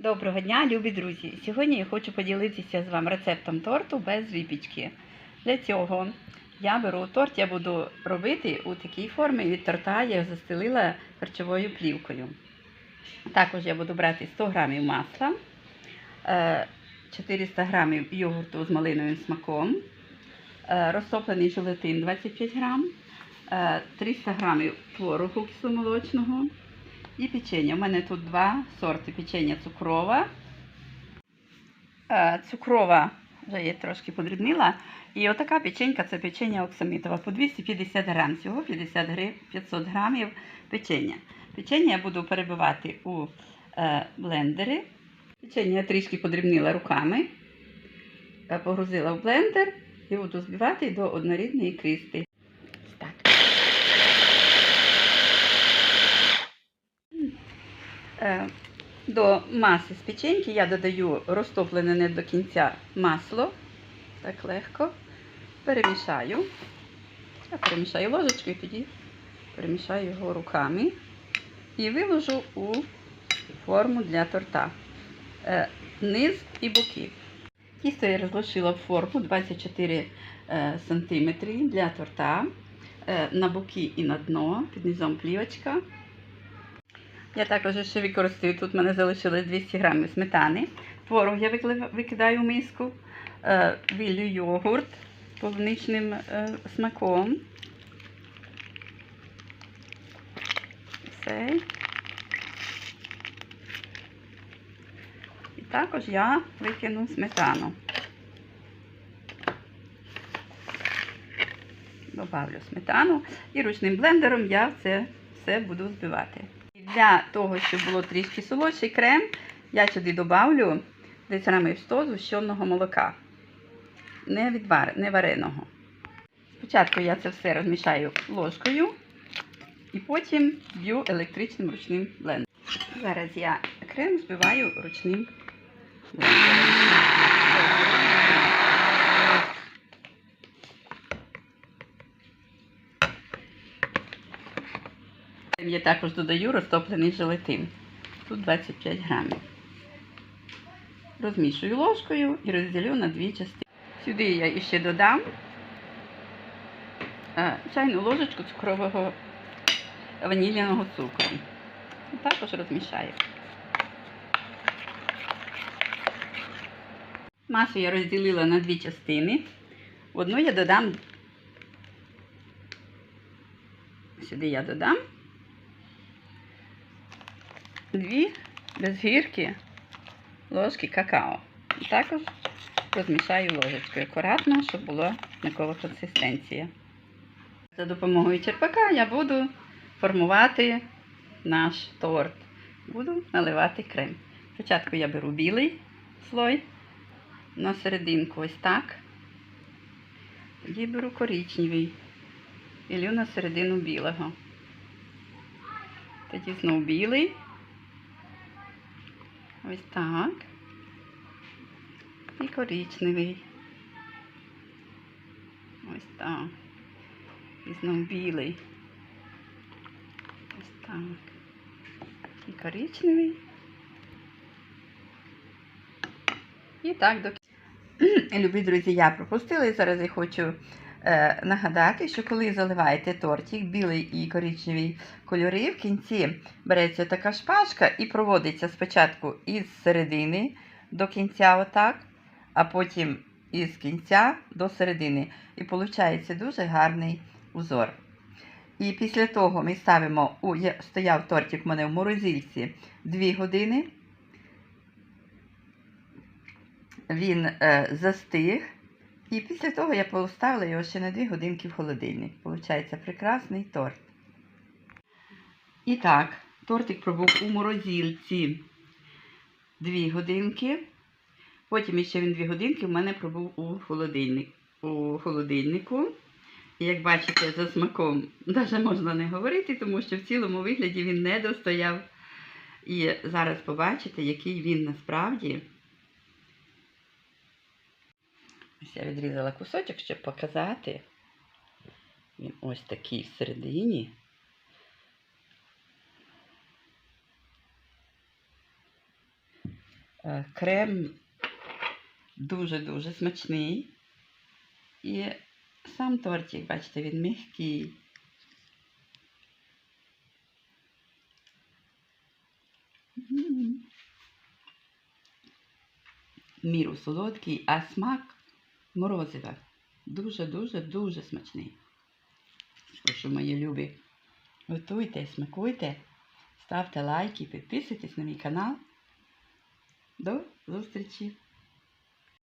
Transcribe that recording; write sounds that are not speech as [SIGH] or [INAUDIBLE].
Доброго дня, любі друзі! Сьогодні я хочу поділитися з вами рецептом торту без випічки. Для цього я беру торт, я буду робити у такій формі від торта, я його застелила харчовою плівкою. Також я буду брати 100 г масла, е, 400 г йогурту з малиновим смаком, е, розтоплений желатин 25 г, е, 300 г творогу кисломолочного. І печення. У мене тут два сорти печення цукрова. Е, Цукрова вже я трошки подрібнила. І отака печенька це печення оксамитова по 250 грам. Всього 50 гри, 500 грамів печення. Печення я буду перебивати у е, блендери. Печення я трішки подрібнила руками, е, погрузила в блендер і буду збивати до однорідної кристи. Так. Е, До маси з печеньки я додаю розтоплене не до кінця масло. Так легко. Перемішаю. Я перемішаю ложечкою, тоді перемішаю його руками і виложу у форму для торта. Е, Низ і боки. Тісто я розложила в форму 24 е, см для торта. Е, На боки і на дно, під низом плівочка. Я також ще використаю, тут в мене залишилось 200 грамів сметани. Творог я викидаю в миску, е, йогурт з полуничним е, смаком. Все. І також я викину сметану. Добавлю сметану і ручним блендером я це все буду збивати. Для того, щоб було трішки солодший крем, я сюди добавлю десь грамів 100 згущеного молока. Не, відвар... не вареного. Спочатку я це все розмішаю ложкою і потім б'ю електричним ручним блендером. Зараз я крем збиваю ручним блендером. Я також додаю розтоплений желатин. Тут 25 грамів. Розмішую ложкою і розділю на дві частини. Сюди я ще додам е, чайну ложечку цукрового ванільного цукру. Також розмішаю. Масу я розділила на дві частини. В одну я додам, сюди я додам дві без гірки ложки какао. Також розмішаю ложечкою акуратно, щоб була однакова консистенція. За допомогою черпака я буду формувати наш торт. Буду наливати крем. Спочатку я беру білий слой на серединку ось так. Тоді беру коричневий і лю на середину білого. Тоді знову білий. Ось так. І коричневий. Ось так. І знову білий. Ось так. І коричневий. І так до [CLEARS THROAT] Любі друзі, я пропустила і зараз я хочу нагадати, що коли заливаєте тортик, білий і коричневий кольори, в кінці береться така шпажка і проводиться спочатку із середини до кінця, отак, а потім із кінця до середини. І виходить дуже гарний узор. І після того ми ставимо, у, я- стояв тортик у мене в морозильці 2 години. Він е, застиг. І після того я поставила його ще на 2 годинки в холодильник. Получається прекрасний торт. І так, тортик пробув у морозильці 2 годинки. Потім ще він 2 годинки в мене пробув у, холодильник, у холодильнику. І як бачите, за смаком навіть можна не говорити, тому що в цілому вигляді він не достояв. І зараз побачите, який він насправді. Ось я відрізала кусочок, щоб показати. Він ось такий всередині. Е, Крем дуже-дуже смачний. І сам тортик, бачите, він м'який. Міру солодкий, а смак морозива. Дуже-дуже дуже смачний. Що ж, мої любі, готуйте, смакуйте, ставте лайки, підписуйтесь на мій канал. До зустрічі!